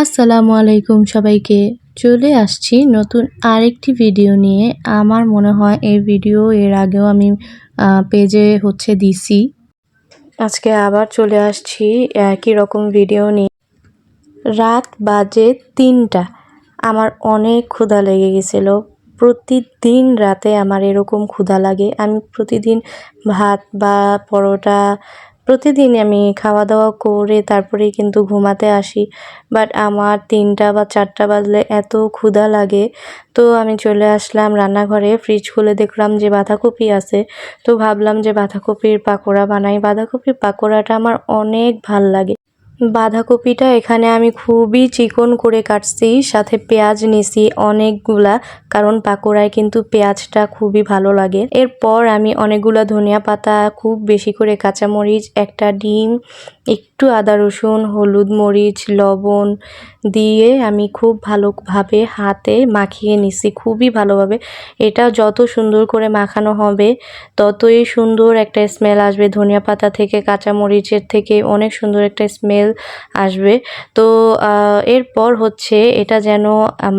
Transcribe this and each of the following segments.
আসসালামু আলাইকুম সবাইকে। চলে আসছি নতুন আরেকটি ভিডিও নিয়ে। আমার মনে হয় এই ভিডিও এর আগেও আমি পেজে হচ্ছে দিছি। আজকে আবার চলে আসছি একই রকম ভিডিও নিয়ে। রাত বাজে তিনটা। আমার অনেক ক্ষুধা লেগে গেছিল। প্রতিদিন রাতে আমার এরকম ক্ষুধা লাগে। আমি প্রতিদিন ভাত বা পরোটা প্রতিদিন আমি খাওয়া দাওয়া করে তারপরে কিন্তু ঘুমাতে আসি। বাট আমার তিনটা বা চারটা বাজলে এত ক্ষুধা লাগে। তো আমি চলে আসলাম রান্নাঘরে ফ্রিজ খুলে দেখলাম যে বাঁধাকপি আছে। তো ভাবলাম যে বাঁধাকপির পাকোড়া বানাই। বাঁধাকপির পাকোড়াটা আমার অনেক ভালো লাগে। বাঁধাকপিটা এখানে আমি খুবই চিকন করে কাটছি, সাথে পেঁয়াজ নিছি অনেকগুলা, কারণ পাকোড়ায় কিন্তু পেঁয়াজটা খুবই ভালো লাগে। এরপর আমি অনেকগুলা ধনিয়া পাতা, খুব বেশি করে কাঁচামরিচ, একটা ডিম একটু আদা রসুন, হলুদ মরিচ, লবণ দিয়ে আমি খুব ভালোভাবে হাতে মাখিয়ে নিছি, খুবই ভালোভাবে। এটা যত সুন্দর করে মাখানো হবে, ততই সুন্দর একটা স্মেল আসবে। ধনিয়া পাতা থেকে, কাঁচামরিচের থেকে অনেক সুন্দর একটা স্মেল আসবে। তো এরপর হচ্ছে এটা যেন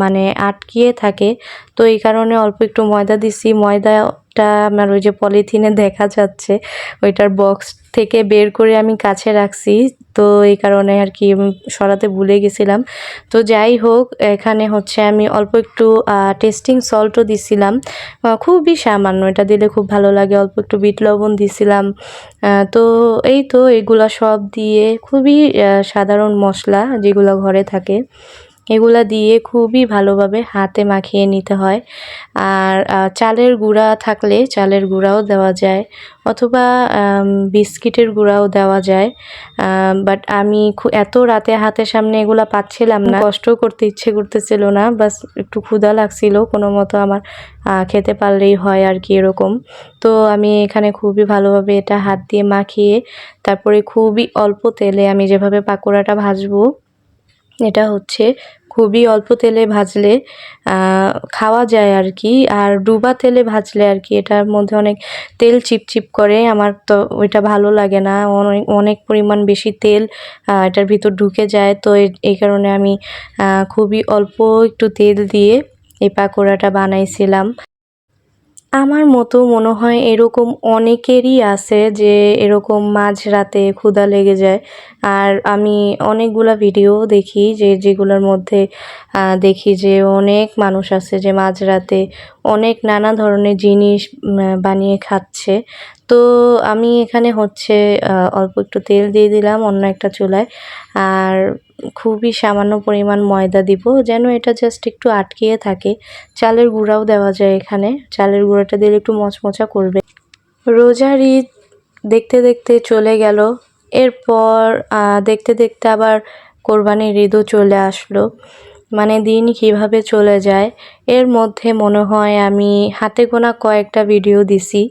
মানে আটকিয়ে থাকে। তো এই কারণে অল্প একটু ময়দা দিছি। ময়দাটা আমার ওই যে পলিথিনে দেখা যাচ্ছে, ওইটার বক্স থেকে বের করে আমি কাছে রাখছি। তো এই কারণে আর কি সরাতে ভুলে গেছিলাম। তো যাই হোক, এখানে হচ্ছে আমি অল্প একটু টেস্টিং সল্টও দিছিলাম। খুবই সামান্য, এটা দিলে খুব ভালো লাগে। অল্প একটু বিট লবণ দিছিলাম। তো এই তো এগুলা সব দিয়ে খুবই সাধারণ মশলা যেগুলো ঘরে থাকে। এগুলা দিয়ে খুবই ভালোভাবে হাতে মাখিয়ে নিতে হয়। আর চালের গুঁড়া থাকলে চালের গুঁড়াও দেওয়া যায় অথবা বিস্কিটের গুঁড়াও দেওয়া যায়। বাট আমি এত রাতে হাতের সামনে এগুলা পাচ্ছিলাম না। কষ্ট করতে ইচ্ছে করতেছিল না, বাস একটু ক্ষুধা লাগছিল কোনো মতো আমার খেতে পারলেই হয় আর কি এরকম। তো আমি এখানে খুবই ভালোভাবে এটা হাত দিয়ে মাখিয়ে, তারপরে খুবই অল্প তেলে আমি যেভাবে পাকোড়াটা ভাজবো এটা হচ্ছে খুবই অল্প তেলে ভাজলে খাওয়া যায় আর কি আর ডুবা তেলে ভাজলে আর কি এটার মধ্যে অনেক তেল চিপচিপ করে, আমার তো ওইটা ভালো লাগে না। অনেক অনেক পরিমাণ বেশি তেল এটার ভিতর ঢুকে যায়। তো এই কারণে আমি খুবই অল্প একটু তেল দিয়ে এই পাকোড়াটা বানাইছিলাম। আমার মতো মনে হয় এরকম অনেকেরই আছে যে এরকম মাঝরাতে ক্ষুধা লেগে যায়। আর আমি অনেকগুলা ভিডিও দেখি যে, যেগুলোর মধ্যে দেখি যে অনেক মানুষ আছে যে মাঝরাতে অনেক নানা ধরনের জিনিস বানিয়ে খাচ্ছে। তো আমি এখানে হচ্ছে অল্প একটু তেল দিয়ে দিলাম অন্য একটা চুলায়। আর খুবই সামান্য পরিমাণ ময়দা দিব, যেন এটা জাস্ট একটু আটকিয়ে থাকে। চালের গুঁড়াও দেওয়া যায় এখানে। চালের গুঁড়াটা দিলে একটু মচমচা করবে। রোজার ঈদ দেখতে দেখতে চলে গেল। এরপর দেখতে দেখতে আবার কোরবানির ঈদও চলে আসলো। মানে দিন কীভাবে চলে যায়, এর মধ্যে মনে হয় আমি হাতে গোনা কয়েকটা ভিডিও দিছি।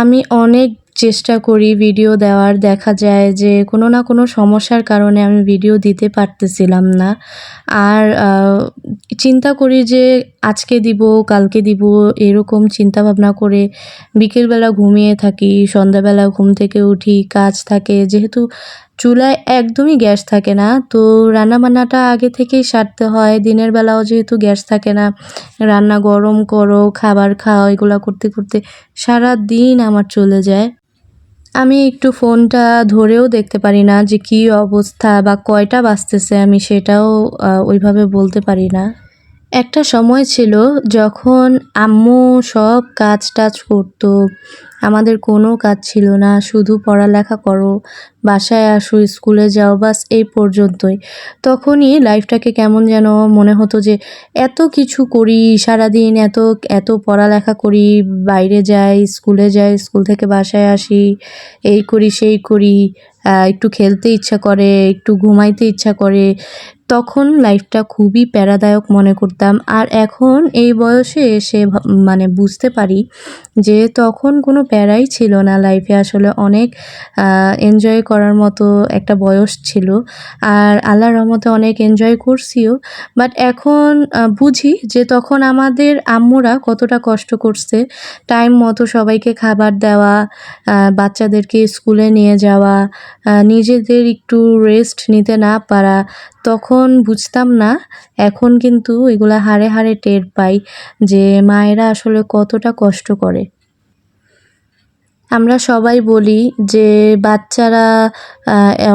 আমি অনেক চেষ্টা করি ভিডিও দেওয়ার। দেখা যায় যে কোনো না কোনো সমস্যার কারণে আমি ভিডিও দিতে পারতেছিলাম না। আর চিন্তা করি যে আজকে দিব, কালকে দিব, এরকম চিন্তা ভাবনা করে বিকেলবেলা ঘুমিয়ে থাকি, সন্ধ্যাবেলা ঘুম থেকে উঠি, কাজ থাকে। যেহেতু চুলায় একদমই গ্যাস থাকে না, তো রান্নাবান্নাটা আগে থেকেই সারতে হয়। দিনের বেলাও যেহেতু গ্যাস থাকে না, রান্না গরম করো, খাবার খাও, এগুলো করতে করতে সারা দিন আমার চলে যায়। আমি একটু ফোনটা ধরেও দেখতে পারি না যে কী অবস্থা বা কয়টা বাঁচতেছে আমি সেটাও ওইভাবে বলতে পারি না। একটা সময় ছিল যখন আম্মু সব কাজ টাজ করতো আমাদের কোনো কাজ ছিল না, শুধু পড়ালেখা করো, বাসায় আসো, স্কুলে যাও, বাস এই পর্যন্তই। তখনই লাইফটাকে কেমন যেন মনে হতো যে, এত কিছু করি, সারাদিন এত এত পড়ালেখা করি, বাইরে যাই, স্কুলে যাই, স্কুল থেকে বাসায় আসি, এই করি, সেই করি একটু খেলতে ইচ্ছা করে, একটু ঘুমাইতে ইচ্ছা করে। তখন লাইফটা খুবই প্যারাদায়ক মনে করতাম। আর এখন এই বয়সে এসে মানে বুঝতে পারি যে, তখন কোনো প্যারাই ছিল না লাইফে আসলে অনেক এনজয় করার মতো একটা বয়স ছিল। আর আল্লাহর রহমতে অনেক এনজয় করছিও। বাট এখন বুঝি যে তখন আমাদের আম্মুরা কতটা কষ্ট করছে। টাইম মতো সবাইকে খাবার দেওয়া বাচ্চাদেরকে স্কুলে নিয়ে যাওয়া নিজেদের একটু রেস্ট নিতে না পারা। তখন বুঝতাম না, এখন কিন্তু এগুলা হাড়ে হাড়ে টের পাই যে মায়েরা আসলে কতটা কষ্ট করে। আমরা সবাই বলি যে বাচ্চারা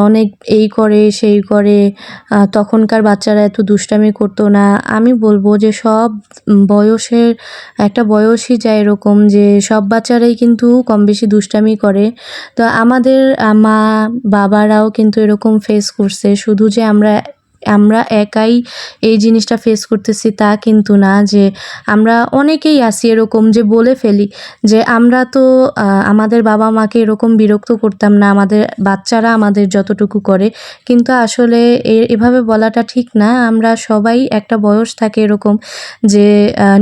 অনেক এই করে, সেই করে তখনকার বাচ্চারা এত দুষ্টামি করতো না। আমি বলব যে সব বয়সের, একটা বয়সই যায় এরকম যে সব বাচ্চারাই কিন্তু কম বেশি দুষ্টামি করে। তো আমাদের মা বাবারাও কিন্তু এরকম ফেস করছে। শুধু যে আমরা আমরা একাই এই জিনিসটা ফেস করতেছি তা কিন্তু না যে আমরা অনেকেই আসি এরকম যে বলে ফেলি যে আমরা তো আমাদের বাবা মাকে এরকম বিরক্ত করতাম না, আমাদের বাচ্চারা আমাদের যতটুকু করে। কিন্তু আসলে এভাবে বলাটা ঠিক না। আমরা সবাই একটা বয়স থাকে এরকম যে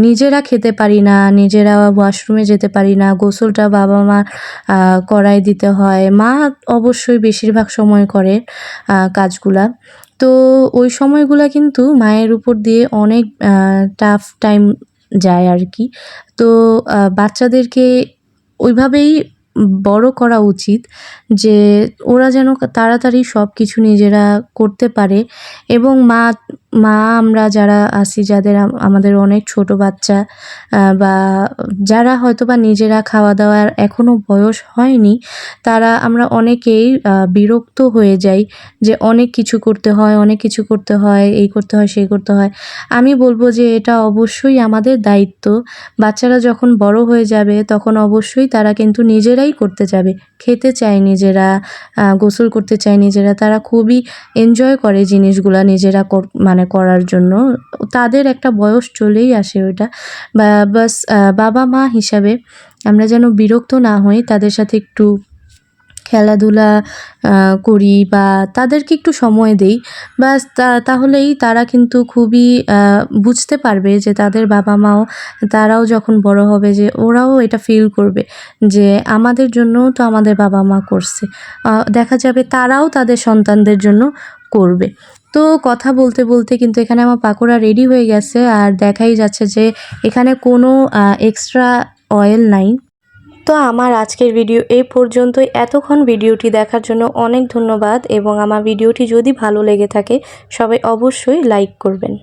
নিজেরা খেতে পারি না, নিজেরা ওয়াশরুমে যেতে পারি না, গোসলটা বাবা মা করাই দিতে হয়। মা অবশ্যই বেশিরভাগ সময় করে কাজগুলা। তো ওই সময়গুলো কিন্তু মায়ের উপর দিয়ে অনেক টাফ টাইম যায় আর কি। তো বাচ্চাদেরকে ওইভাবেই বড় করা উচিত যে ওরা যেন তাড়াতাড়ি সব কিছু নিজেরা করতে পারে এবং মা মা, আমরা যারা আছি, যাদের আমাদের অনেক ছোট বাচ্চা বা যারা হয়তো বা নিজেরা খাওয়া দাওয়ার এখনও বয়স হয়নি, তারা আমরা অনেকেই বিরক্ত হয়ে যাই যে অনেক কিছু করতে হয়, অনেক কিছু করতে হয়, এই করতে হয়, সেই করতে হয়। আমি বলব যে এটা অবশ্যই আমাদের দায়িত্ব। বাচ্চারা যখন বড় হয়ে যাবে, তখন অবশ্যই তারা কিন্তু নিজেরাই করতে যাবে। খেতে চায় নিজেরা গোসল করতে চায় নিজেরা, তারা খুবই এনজয় করে জিনিসগুলা নিজেরা মানে করার জন্য। তাদের একটা বয়স চলেই আসে ওইটা। বা, বাস বাবা মা হিসাবে আমরা যেন বিরক্ত না হই, তাদের সাথে একটু খেলাধুলা করি বা তাদেরকে একটু সময় দেই। তা- তাহলেই তারা কিন্তু খুবই বুঝতে পারবে যে তাদের বাবা মাও, তারাও যখন বড় হবে যে ওরাও এটা ফিল করবে যে আমাদের জন্যও তো আমাদের বাবা মা করছে। দেখা যাবে তারাও তাদের সন্তানদের জন্য করবে। তো কথা বলতে বলতে কিন্তু এখানে আমার পাকোড়া রেডি হয়ে গেছে আর দেখাই যাচ্ছে যে এখানে কোনো এক্সট্রা অয়েল নাই। তো আমার আজকের ভিডিও এই পর্যন্তই। এতক্ষণ ভিডিওটি দেখার জন্য অনেক ধন্যবাদ এবং আমার ভিডিওটি যদি ভালো লেগে থাকে, সবাই অবশ্যই লাইক করবেন।